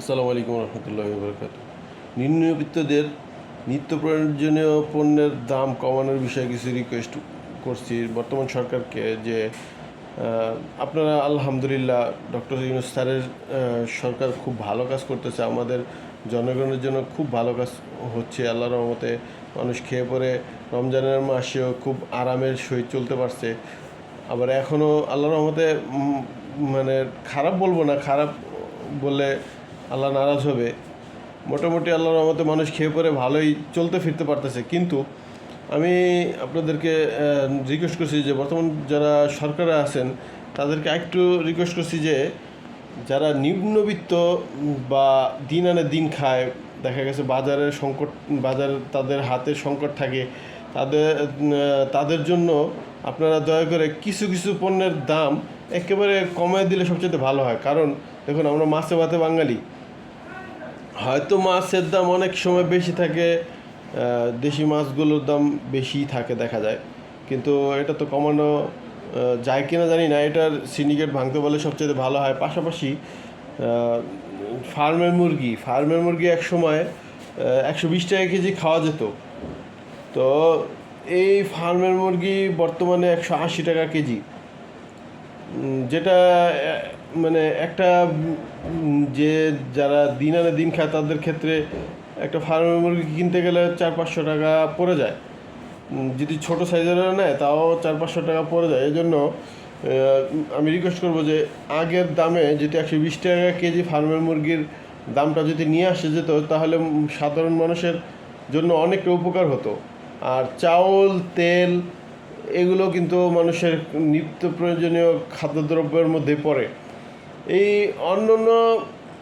আসসালামু আলাইকুম রহমতুল্লাহ বরকাত নিম্নবিত্তদের নিত্য প্রয়োজনীয় পণ্যের দাম কমানোর বিষয়ে কিছু রিকোয়েস্ট করছি। বর্তমান সরকারকে যে আপনারা আলহামদুলিল্লাহ ডক্টর ইউনুস স্যারের সরকার খুব ভালো কাজ করতেছে। আমাদের জনগণের জন্য খুব ভালো কাজ হচ্ছে। আল্লাহর রহমতে মানুষ খেয়ে পরে রমজানের মাসেও খুব আরামের সহিত চলতে পারছে। আবার এখনও আল্লাহর রহমতে মানে খারাপ বলব না, খারাপ বললে আল্লাহ নারাজ হবে। মোটামুটি আল্লাহর রহমতে মানুষ খেয়ে পরে ভালোই চলতে ফিরতে পারতেছে। কিন্তু আমি আপনাদেরকে রিকোয়েস্ট করছি যে বর্তমান যারা সরকারে আছেন, তাদেরকে একটু রিকোয়েস্ট করছি যে যারা নিম্নবিত্ত বা দিন আনে দিন খায়, দেখা গেছে বাজারের সংকট, বাজার তাদের হাতে সংকট থাকে, তাদের তাদের জন্য আপনারা দয়া করে কিছু কিছু পণ্যের দাম একেবারে কমায় দিলে সবচেয়ে ভালো হয়। কারণ দেখুন, আমরা মাছে ভাতে বাঙালি। হয়তো মাছের দাম অনেক সময় বেশি থাকে দেশি মাছগুলোর দাম বেশি থাকে দেখা যায়। কিন্তু এটা তো কমানো যায় কিনা জানি না, এটার সিন্ডিকেট ভাঙতে বলে সবচেয়ে ভালো হয়। পাশাপাশি ফার্মের মুরগি ফার্মের মুরগি এক সময় একশো বিশ টাকা কেজি খাওয়া যেত। তো এই ফার্মের মুরগি বর্তমানে একশো আশি টাকা কেজি। যেটা মানে একটা যে যারা দিন আনে দিন খায়, তাদের ক্ষেত্রে একটা ফার্মের মুরগি কিনতে গেলে চার পাঁচশো টাকা পড়ে যায়। যদি ছোট সাইজের নেয়, তাও চার পাঁচশো টাকা পড়ে যায়। এই জন্য আমি রিকোয়েস্ট করব যে আগের দামে যদি একশো বিশ টাকা কেজি ফার্মের মুরগির দামটা যদি নিয়ে আসে যেত, তাহলে সাধারণ মানুষের জন্য অনেকটা উপকার হতো। আর চাউল, তেল এগুলো কিন্তু মানুষের নিত্য প্রয়োজনীয় খাদ্যদ্রব্যের মধ্যে পড়ে। এই অন্যান্য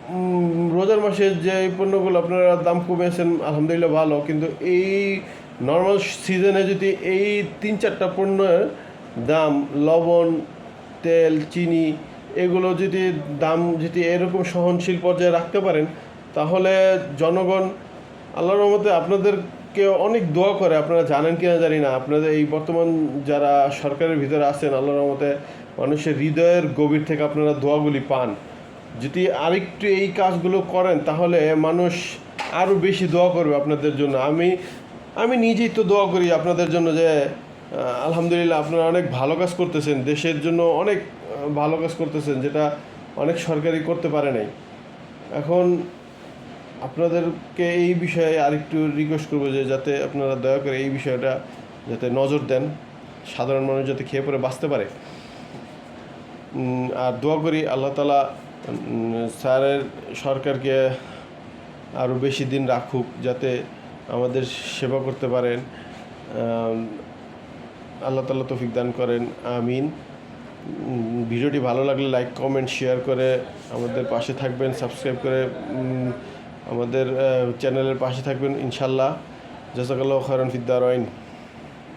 উম, রোজার মাসে যে পণ্যগুলো আপনারা দাম কমিয়েছেন আলহামদুলিল্লাহ ভালো কিন্তু এই নর্মাল সিজনে যদি এই তিন চারটা পণ্যের দাম লবণ তেল চিনি এগুলো যদি দাম যদি এরকম সহনশীল পর্যায়ে রাখতে পারেন তাহলে জনগণ আল্লাহর রহমতে আপনাদেরকে অনেক দোয়া করে, আপনারা জানেন কিনা জানি না। আপনাদের এই বর্তমান যারা সরকারের ভিতরে আছেন, আল্লাহর রহমতে মানুষের হৃদয়ের গভীর থেকে আপনারা দোয়াগুলি পান। যদি আরেকটু এই কাজগুলো করেন, তাহলে মানুষ আরও বেশি দোয়া করবে আপনাদের জন্য। আমি আমি নিজেই তো দোয়া করি আপনাদের জন্য যে আলহামদুলিল্লাহ আপনারা অনেক ভালো কাজ করতেছেন, দেশের জন্য অনেক ভালো কাজ করতেছেন, যেটা অনেক সরকারি করতে পারে নাই। এখন আপনাদেরকে এই বিষয়ে আরেকটু রিকোয়েস্ট করব যে যাতে আপনারা দয়া করে এই বিষয়টা যাতে নজর দেন, সাধারণ মানুষ যাতে খেয়ে পরে বাঁচতে পারে। আর দোয়া করি আল্লাহ তালা স্যারের সরকারকে আরও বেশি দিন রাখুক, যাতে আমাদের সেবা করতে পারেন। আল্লাহ তালা তৌফিক দান করেন, আমিন। ভিডিওটি ভালো লাগলে লাইক কমেন্ট শেয়ার করে আমাদের পাশে থাকবেন সাবস্ক্রাইব করে আমাদের চ্যানেলের পাশে থাকবেন ইনশাল্লাহ জাজাকাল্লাহ খারান ফিদ্দারইন